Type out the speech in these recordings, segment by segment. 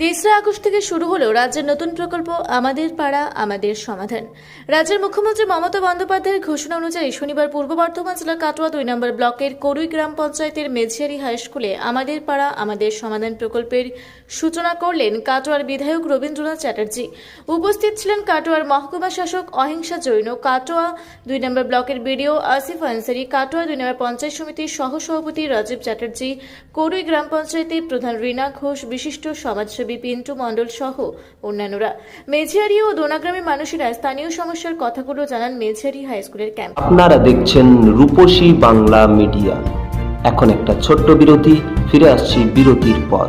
তেসরা আগস্ট থেকে শুরু হলো রাজ্যের নতুন প্রকল্প আমাদের পাড়া, আমাদের সমাধান। রাজ্যের মুখ্যমন্ত্রী মমতা বন্দ্যোপাধ্যায়ের ঘোষণা অনুযায়ী শনিবার পূর্ব বর্ধমান জেলার কাটোয়া দুই নম্বর ব্লকের করুই গ্রাম পঞ্চায়েতের মেঝিয়ারি হাইস্কুলে আমাদের পাড়া, আমাদের সমাধান প্রকল্পের সূচনা করলেন কাটোয়ার বিধায়ক রবীন্দ্রনাথ চ্যাটার্জি। উপস্থিত ছিলেন কাটোয়ার মহকুমা শাসক অহিংসা জৈন, কাটোয়া দুই নম্বর ব্লকের বিডিও আসিফ আনসারি, কাটোয়া দুই নম্বর পঞ্চায়েত সমিতির সহসভাপতি রাজীব চ্যাটার্জি করুই গ্রাম পঞ্চায়েতের প্রধান রীনা ঘোষ, বিশিষ্ট সমাজসেবী পিন্টু মণ্ডল সহ অন্যান্যরা। মেঝিয়ারি ও দোনাগ্রামের মানুষেরা স্থানীয় সমস্যার কথাগুলো জানান মেঝিয়ারি হাই স্কুলের ক্যাম্প। আপনারা দেখছেন রূপসী বাংলা মিডিয়া। এখন একটা ছোট্ট বিরতি, ফিরে আসছি বিরতির পর।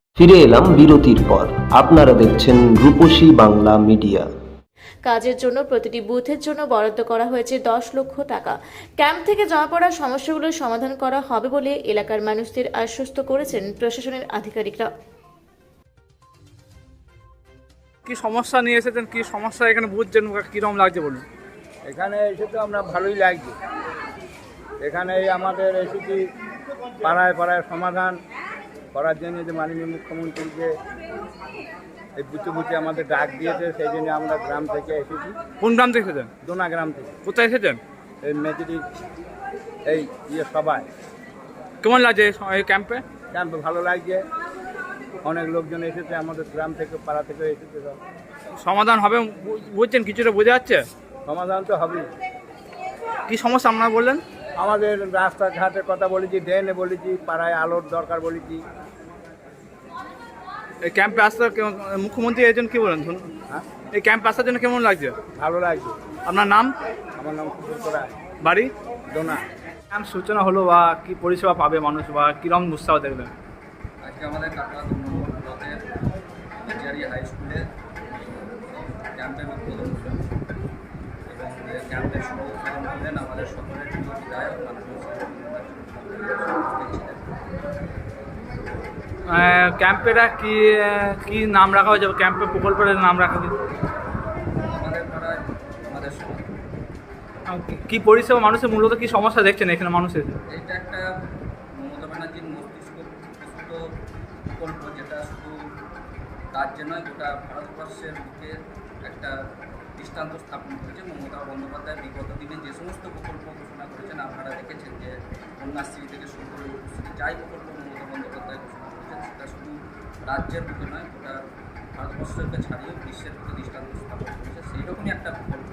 ফিরে এলাম বিরতির পর। আপনারা দেখছেন রূপসী বাংলা মিডিয়া। কাজের জন্য প্রতিটি বুথের জন্য বরাদ্দ করা হয়েছে দশ লক্ষ টাকা। ক্যাম্প থেকে জমা পড়া সমস্যাগুলোর সমাধান করা হবে বলে এলাকার মানুষদের আশ্বস্ত করেছেন প্রশাসনের আধিকারিকরা। কি সমস্যা নিয়ে এসেছেন? কি সমস্যা এখানে বুথ বুঝছেন কীরকম লাগছে বলুন। এখানে এসে তো আমরা ভালোই লাগছে। এখানে এই আমাদের এসেছি পাড়ায় পাড়ায় সমাধান। করার জন্য যে মাননীয় মুখ্যমন্ত্রীকে এই বুঝে বুঝে আমাদের ডাক দিয়েছে সেই জন্য আমরা গ্রাম থেকে এসেছি। কোন গ্রাম থেকে এসেছেন? দোনা গ্রাম থেকে। কোথায় এসেছেন? এই মেজরি এই ইয়ে সবাই কেমন লাগছে এই ক্যাম্পে? ক্যাম্পে ভালো লাগছে। অনেক লোকজন এসেছে আমাদের গ্রাম থেকে পাড়া থেকে এসেছে সব। সমাধান হবে বলছেন কিছুটা বোঝা যাচ্ছে? সমাধান তো হবেই। কি সমস্যা আপনারা বললেন? আমাদের রাস্তাঘাটের কথা বলেছি ড্রেনে বলেছি পাড়ায় আলোর দরকার বলেছি। এই ক্যাম্পে আসতে মুখ্যমন্ত্রী মুখ্যমন্ত্রী জন্য কি বলেন? হ্যাঁ? এই ক্যাম্পে আসার জন্য কেমন লাগছে? ভালো লাগছে। আপনার নাম? আমার নাম বাড়ি? দোনা ক্যাম্প সূচনা হলো বা কি পরিষেবা পাবে মানুষ বা কিরম উৎসাহ দেখবেন? আজকে আমাদের কাটোয়া দু নম্বর ব্লকের মেজিয়ারি হাই স্কুলে ক্যাম্পের উদ্বোধন হলো এবং এই ক্যাম্পের শুভ উদ্বোধন করলেন আমাদের সকলের প্রিয় বিধায়ক মাননীয় শ্রী রবীন্দ্রনাথ চট্টোপাধ্যায় উপস্থিত ছিলেন। ক্যাম্পেরা কি কি নাম রাখা হয়েছে? ক্যাম্পের প্রকল্পের নাম রাখা কি- পরিষেবা? মানুষের মূলত কি সমস্যা দেখছেন এখানে মানুষের? এইটা একটা মমতা ব্যানার্জির প্রকল্প, যেটা শুধু ভারতবর্ষের একটা দৃষ্টান্ত স্থাপন মমতা যে সমস্ত প্রকল্প করেছেন, আপনারা যে কন্যাশ্রী থেকে শুরু করে যাই প্রকল্প মমতা বন্দ্যোপাধ্যায় ঘোষণা সেটা শুধু রাজ্যের বুকে নয়, গোটা ভারতবর্ষকে ছাড়িয়েও বিশ্বের বুকে দৃষ্টান্ত স্থাপন করেছে। সেই রকমই একটা প্রকল্প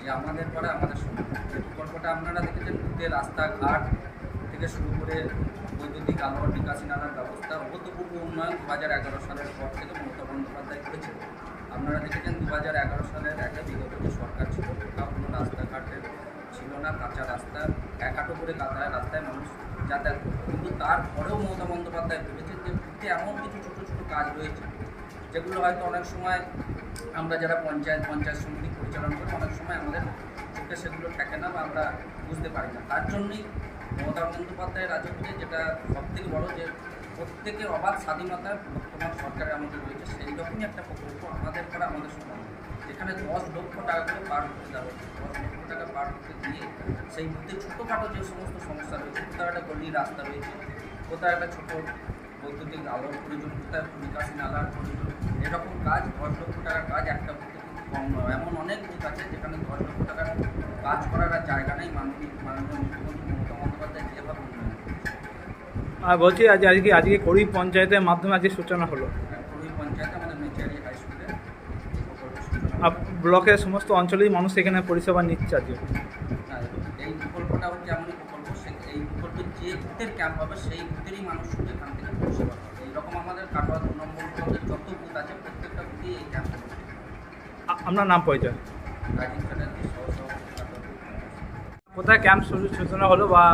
যে আমাদের পাড়া আমাদের সমাজ এই প্রকল্পটা আপনারা দেখেছেন বুথে রাস্তাঘাট থেকে শুরু করে বৈদ্যুতিক আলো নিকাশি নালার ব্যবস্থা, অভূতপূর্ব উন্নয়ন দু হাজার এগারো সালের পর থেকে মমতা বন্দ্যোপাধ্যায় করেছেন। আপনারা দেখেছেন দু হাজার এগারো সালের একটা বিগত যে সরকার ছিল কোনো রাস্তাঘাটের ছিল না কাঁচা রাস্তা, এক করে কাঁচা রাস্তায় মানুষ যাতায়াত করত। কিন্তু তারপরেও মমতা বন্দ্যোপাধ্যায় ভেবেছেন যে বুথে এমন কিছু ছোটো ছোটো কাজ রয়েছে, যেগুলো হয়তো অনেক সময় আমরা যারা পঞ্চায়েত পঞ্চায়েত সমিতি পরিচালনা করি, অনেক সময় আমাদের চোখে সেগুলো থাকে না বা আমরা বুঝতে পারি না। তার জন্যই মমতা বন্দ্যোপাধ্যায়ের রাজত্বে যেটা সবথেকে বড় যে প্রত্যেকের অবাধ স্বাধীনতা বর্তমান সরকারের আমাদের রয়েছে, সেই রকমই একটা প্রকল্প আমাদের করা আমাদের সমাজ যেখানে দশ লক্ষ টাকা করে পার করতে দেওয়া দশ লক্ষ টাকা পার করতে সেই মধ্যে ছোটোখাটো যে সমস্ত সমস্যা রয়েছে কোথাও একটা গলি রাস্তা রয়েছে কোথাও একটা ছোটো বৈদ্যুতিক আলোর প্রয়োজন কোথায় নিকাশি নালার প্রয়োজন এরকম কাজ দশ লক্ষ টাকার কাজ একটা কম নয়। এমন অনেক বুথ আছে যেখানে দশ লক্ষ টাকার কাজ করার আর জায়গা নেই মাননীয় মাননীয় মুখ্যমন্ত্রী মমতা বন্দ্যোপাধ্যায় যেভাবে উন্নয়ন আর বলছি আজ আজকে আজকে কড়ি পঞ্চায়েতের মাধ্যমে আজকে সূচনা হলো। পুরী পঞ্চায়েত আমাদের হাই স্কুলে ব্লকের সমস্ত অঞ্চলেই মানুষ এখানে পরিষেবা নিচ্ছে আজকে। প্রকল্পটা হচ্ছে এমনই প্রকল্প সে এই প্রকল্পে যে বুথের ক্যাম্প হবে সেই বুথেরই মানুষ শুধু এখান থেকে পরিষেবা পাবে এইরকম আমাদের কাটোয়া দু নম্বর ব্লকের যত বুথ আছে প্রত্যেকটা বুথেই এই ক্যাম্প আপনার নাম পরিচয়। কোথায় ক্যাম্প সূচনা হলো বা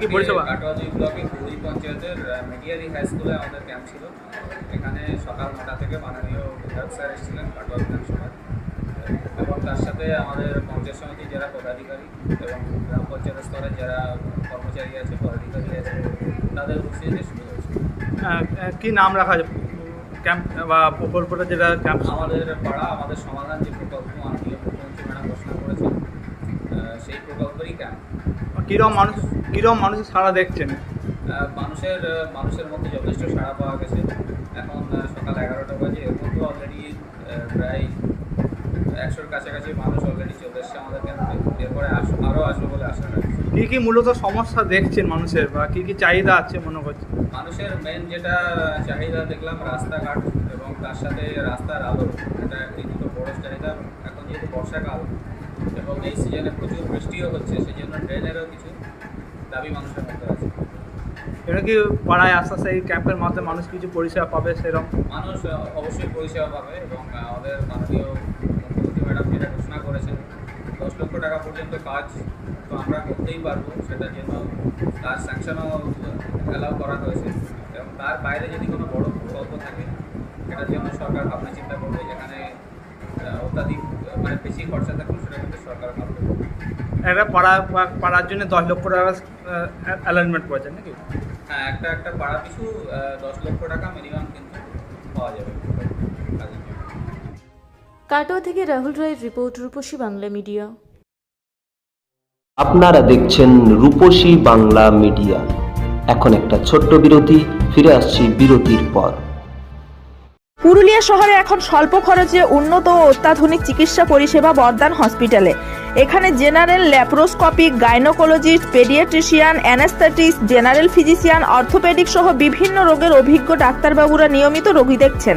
কি পরিষেবা? কাটোয়া দুই ব্লকে কুড়ি পঞ্চায়েতের মেডিয়ারি হাই স্কুলে আমাদের ক্যাম্প ছিল। এখানে সকাল নটা থেকে মাননীয় বিধায়ক স্যার এসেছিলেন কাটোয়া বিধানসভায় এবং তার সাথে আমাদের পঞ্চায়েত সমিতির যারা পদাধিকারী এবং গ্রাম পঞ্চায়েত স্তরের যারা কর্মচারী আছে পদাধিকারী আছে তাদের উপস্থিতিতে শুরু হয়েছে কি নাম রাখা আছে? ক্যাম্প বা প্রকল্পটা যেটা ক্যাম্প? আমাদের পাড়া আমাদের সমাধান যে প্রকল্প মাননীয় মুখ্যমন্ত্রী ম্যাডাম ঘোষণা করেছেন সেই প্রকল্পেরই ক্যাম্প। কিরম মানুষ কিরম মানুষ সারা দেখছেন? মানুষের মানুষের মধ্যে যথেষ্ট সাড়া পাওয়া গেছে। এখন সকাল এগারোটা বাজে এর মধ্যে অলরেডি একশোর কাছাকাছি মানুষ অলরেডি চলে এসছে আমাদের ক্যাম্পে এরপরে আরও আসবে বলে আশা রাখছি। কি কি মূলত সমস্যা দেখছেন মানুষের বা কি কি চাহিদা আছে মনে করছে মানুষের মেন যেটা চাহিদা দেখলাম রাস্তাঘাট এবং তার সাথে রাস্তার আলো এটা একটি দুটো বড় চাহিদা। এখন যেহেতু বর্ষাকাল এবং এই সিজনে প্রচুর বৃষ্টিও হচ্ছে সেই জন্য ড্রেনেরও কিছু দাবি মানুষের মধ্যে আছে। এটা কি পাড়ায় আস্তে আস্তে এই ক্যাম্পের মাধ্যমে মানুষ কিছু পরিষেবা পাবে সেরকম? মানুষ অবশ্যই পরিষেবা পাবে এবং আমাদের মাননীয় মুখ্যমন্ত্রী ম্যাডাম যেটা ঘোষণা করেছেন দশ পর্যন্ত কাজ তো আমরা করতেই পারব সেটার জন্য। তার স্যাংশনও অ্যালাউ করা হয়েছে। এবং তার বাইরে যদি কোনো বড় প্রকল্প থাকে সেটার জন্য সরকার ভাবনা চিন্তা করবে যেখানে অত্যাধিক মানে বেশি খরচা থাকবে সেটা কিন্তু সরকার ভাববে। একটা পাড়া পাড়ার জন্য দশ লক্ষ টাকা অ্যালাইনমেন্ট করেছেন নাকি? হ্যাঁ একটা একটা পাড়া পিছু দশ লক্ষ টাকা মিনিমাম কিন্তু পাওয়া যাবে। কাটোয়া থেকে রাহুল রায়ের রিপোর্ট রূপসী বাংলা মিডিয়া। আপনারা দেখছেন রূপসী বাংলা মিডিয়া। এখন একটা ছোট্ট বিরতি, ফিরে আসছি বিরতির পর। পুরুলিয়া শহরে এখন স্বল্প খরচে উন্নত ও অত্যাধুনিক চিকিৎসা পরিষেবা বর্ধমান হসপিটালে। এখানে general laparoscopic gynaecologist, paediatrician, anaesthetist, general physician, orthopaedic সহ বিভিন্ন রোগের অভিজ্ঞ ডাক্তারবাবুরা নিয়মিত রোগী দেখছেন।